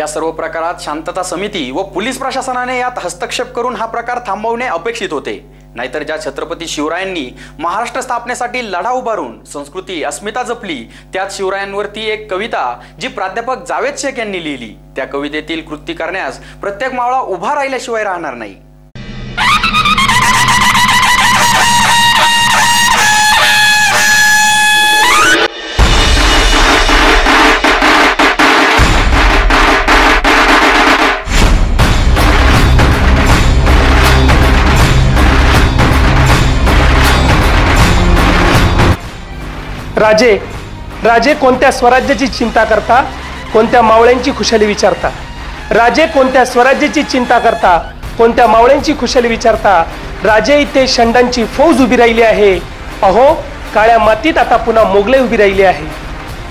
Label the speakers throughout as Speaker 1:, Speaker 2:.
Speaker 1: या सर्व प्रकारात शांतता समिती व पोलीस प्रशासनाने यात हस्तक्षेप करून हा प्रकार थांबवणे अपेक्षित होते. नाहीतर ज्या छत्रपती शिवरायांनी महाराष्ट्र स्थापनेसाठी लढा उभारून संस्कृती अस्मिता जपली त्यात शिवरायांवरती एक कविता जी प्राध्यापक जावेद शेख यांनी लिहिली. त्या कवितेतील कृती करण्यास प्रत्येक मावळा उभा राहिल्याशिवाय राहणार नाही.
Speaker 2: राजे राजे कोणत्या स्वराज्याची चिंता करता कोणत्या मावळ्यांची खुशाली विचारता? राजे कोणत्या स्वराज्याची चिंता करता कोणत्या मावळ्यांची खुशाली विचारता? राजे इथे शंडांची फौज उभी राहिली आहे. अहो काळ्या मातीत आता पुन्हा मोगले उभी राहिली आहे.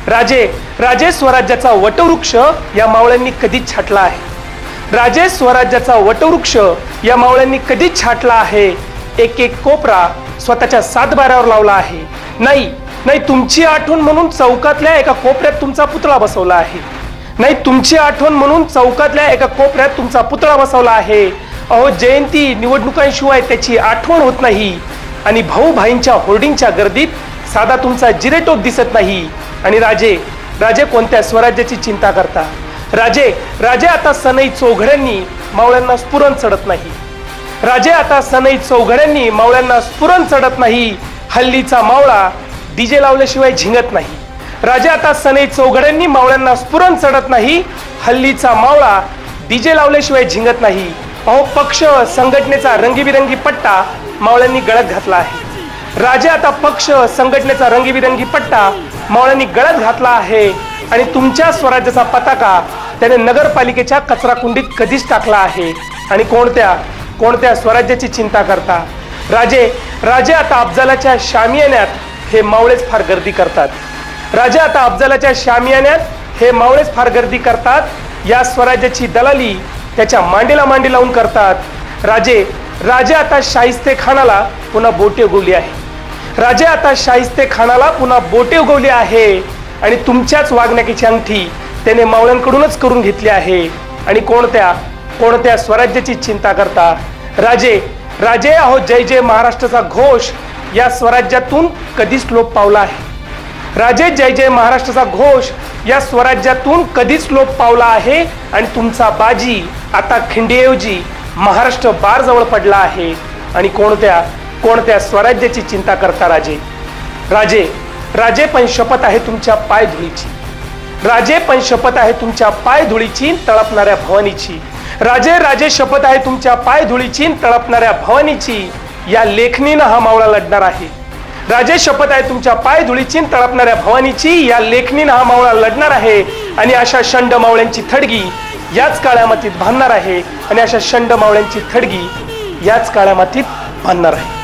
Speaker 2: राजे राजे स्वराज्याचा वटवृक्ष या मावळ्यांनी कधीच छाटला आहे. राजे स्वराज्याचा वटवृक्ष या मावळ्यांनी कधीच छाटला आहे. एक एक कोपरा स्वतःच्या सातबाऱ्यावर लावला आहे. नाही नाही तुमची आठवण म्हणून चौकातल्या एका कोपऱ्यात तुमचा पुतळा बसवला आहे. नाही तुमची आठवण म्हणून चौकातल्या एका कोपऱ्यात तुमचा पुतळा बसवला आहे. अहो जयंती निवडणुकांशिवाय त्याची आठवण होत नाही आणि भाऊ भाईंच्या होर्डिंगच्या गर्दीत साधा तुमचा जिरेटोप दिसत नाही. आणि राजे राजे कोणत्या स्वराज्याची चिंता करता? राजे राजे आता सनई चौघड्यांनी मावळ्यांना स्फुरण चढत नाही. राजे आता सनई चौघड्यांनी मावळ्यांना स्फुरण चढत नाही. हल्लीचा मावळा डीजे लावल्याशिवाय झिंगत नाही. राजा आता सनई चौघड्यांनी मावळ्यांना स्फुरण चढत नाही. हल्लीचा मावळा डीजे लावल्याशिवाय झिंगत नाही. अहो पक्ष संघटनेचा रंगीबिरंगी पट्टा मावळ्यांनी गळत घातला आहे. राजा आता पक्ष संघटनेचा रंगीबिरंगी पट्टा मावळ्यांनी गळत घातला आहे. आणि तुमच्या स्वराज्याचा पताका त्याने नगरपालिकेच्या कचरा कुंडीत कधीच टाकला आहे. आणि कोणत्या कोणत्या स्वराज्याची चिंता करता? राजे राजे आता अफजलाच्या शामियान्यात हे मावळेच फार गर्दी करतात. राजा आता अफजलाच्या शामियान्यात हे मावळेच फार गर्दी करतात. या स्वराज्याची दलाली त्याच्या मांडीला मांडी लावून करतात. राजे राजे आता शाहिस्ते खानाला पुन्हा बोटे उगवली आहे. राजे आता शाहिस्ते खानाला पुन्हा बोटे उगवली आहे आणि तुमच्याच वागण्याची अंगठी त्याने मावळ्यांकडूनच करून घेतली आहे. आणि कोणत्या कोणत्या स्वराज्याची चिंता करता? राजे राजे अहो जय जय महाराष्ट्राचा घोष. या स्वराज्यातून कधीच लोप पावला आहे. राजे जय जय महाराष्ट्राचा घोष या स्वराज्यातून कधीच लोप पावला आहे आणि तुमचा बाजी आता खिंडीऐवजी महाराष्ट्र बार जवळ पडला आहे आणि कोणत्या कोणत्या स्वराज्याची चिंता करता राजे? राजे राजे पण शपथ आहे तुमच्या पाय धुळीची. राजे पण शपथ आहे तुमच्या पाय धुळीची तळपणाऱ्या भवानीची. राजे राजे शपथ आहे तुमच्या पाय धुळीची तळपणाऱ्या भवानीची. या लेखणीनं हा मावळा लढणार आहे. राजे शपथ आहे तुमच्या पाय धुळीची तळपणाऱ्या भवानीची या लेखणीनं हा मावळा लढणार आहे आणि अशा शंड मावळ्यांची थडगी याच काळ्या मातीत बांधणार आहे आणि अशा शंड मावळ्यांची थडगी याच काळ्या मातीत बांधणार आहे.